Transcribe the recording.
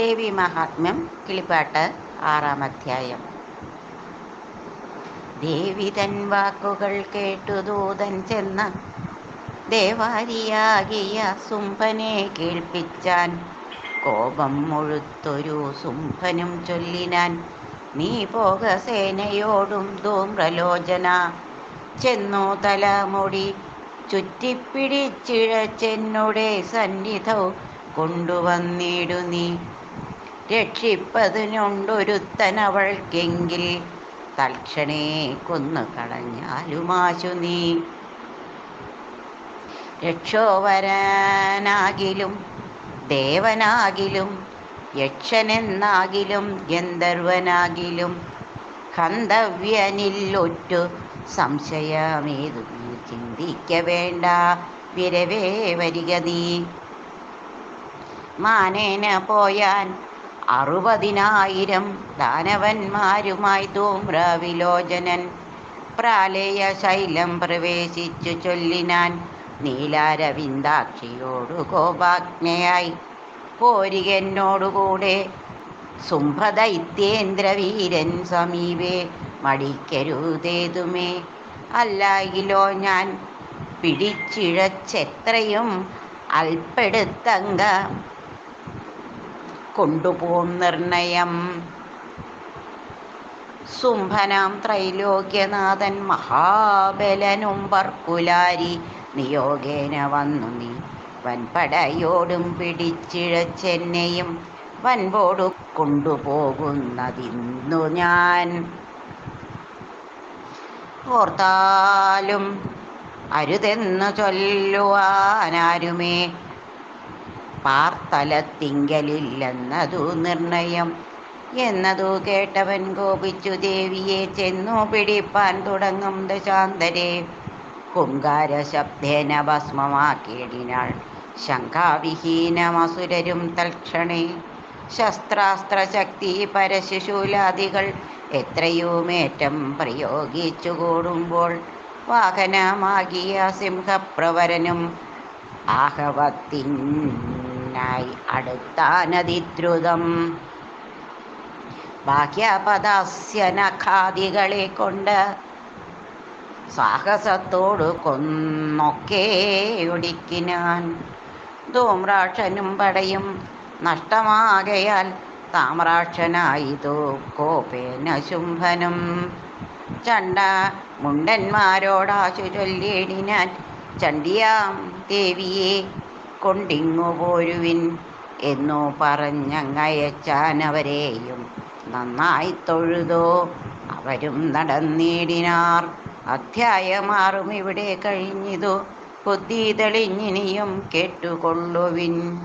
ദേവി മഹാത്മ്യം കിളിപ്പാട്ട് ആറാം അധ്യായം. ദേവി തൻ വാക്കുകൾ കേട്ടു ദൂതൻ ചെന്ന ദേവാരിയാകിയ സുംഭനെ കേൾപ്പിച്ചാൻ കോപം മുഴുത്തൊരു സുംഭനും ചൊല്ലിനാൻ നീ പോക സേനയോടും ധൂമ്രലോചന ചെന്നു തലമുടി ചുറ്റിപ്പിടിച്ചിഴച്ചെന്നുടെ സന്നിധവും കൊണ്ടുവന്നിടു നീ. രക്ഷിപ്പതിനുണ്ടൊരുത്തനവൾക്കെങ്കിൽ തൽക്ഷണേ കൊന്നു കളഞ്ഞാലുമാശു നീ. രക്ഷോവരനാകിലും ദേവനാകിലും യക്ഷനെന്നാകിലും ഗന്ധർവനാകിലും ഹന്തവ്യനില്ലൊറ്റു സംശയമേതു നീ ചിന്തിക്ക വേണ്ട വിരവേ വരിക നീ. മാനേന പോയാൻ അറുപതിനായിരം ദാനവന്മാരുമായി ധൂമ്രവിലോചനൻ. പ്രാലേയ ശൈലം പ്രവേശിച്ചു ചൊല്ലിനാൻ നീലാരവിന്ദാക്ഷിയോടു കോപാജ്ഞയായി പോരികെന്നോടുകൂടെ സുംഭദൈത്യേന്ദ്രവീരൻ സമീപേ മടിക്കരുതേതുമേ. അല്ലായിലോ ഞാൻ പിടിച്ചിഴച്ചെത്രയും അൽപ്പെടുത്തങ്ക കൊണ്ടുപോം നിർണയം. സുംഭനാം ത്രൈലോക്യനാഥൻ മഹാബലനും വർക്കുലാരി. നിയോഗേന വന്നു നീ. വൻപടയോടും പിടിച്ചിഴച്ചെന്നെയും വൻപോടു കൊണ്ടുപോകുന്നതിന്നു ഞാൻ. ഓർത്താലും അരുതെന്നു ചൊല്ലുവാനാരുമേ? പാർത്തലത്തിങ്കലില്ലെന്നതു നിർണയം. എന്നതു കേട്ടവൻ കോപിച്ചു ദേവിയെ ചെന്നു പിടിപ്പാൻ തുടങ്ങും ദശാന്തരെ. കുങ്കാര ശബ്ദേന ഭസ്മമാക്കിയിടിനാൾ ശങ്കാവിഹീനമസുരരും തൽക്ഷണേ. ശസ്ത്രാസ്ത്രശക്തി പരശിശൂലാദികൾ എത്രയുമേറ്റം പ്രയോഗിച്ചു കൂടുമ്പോൾ വാഹനമാകിയ സിംഹപ്രവരനും ആഹവത്തിനായി അടുത്താനതിദ്രുതം ബാഹ്യപദാസ്യനഖാദികളെ കൊണ്ട് സാഹസത്തോടു കൊന്നൊക്കെ ഒടിക്കിനാൻ. ധൂമ്രാക്ഷനും പടയും നഷ്ടമാകയാൽ താമ്രാക്ഷനായിതു കോപേന ശുംഭനും ചണ്ട മുണ്ടന്മാരോടാശു ചൊല്ലിയിടിനാൻ ചണ്ടിയാം ദേവിയെ കൊണ്ടിങ്ങു പോരുവിൻ എന്നു പറഞ്ഞങ്ങയച്ചാനവരെയും നന്നായി തൊഴുതോ. അവരും നടന്നേടിനാർ അധ്യായമാറും ഇവിടെ കഴിഞ്ഞിതു. ബുദ്ധി തെളിഞ്ഞിനിയും കേട്ടുകൊള്ളുവിൻ.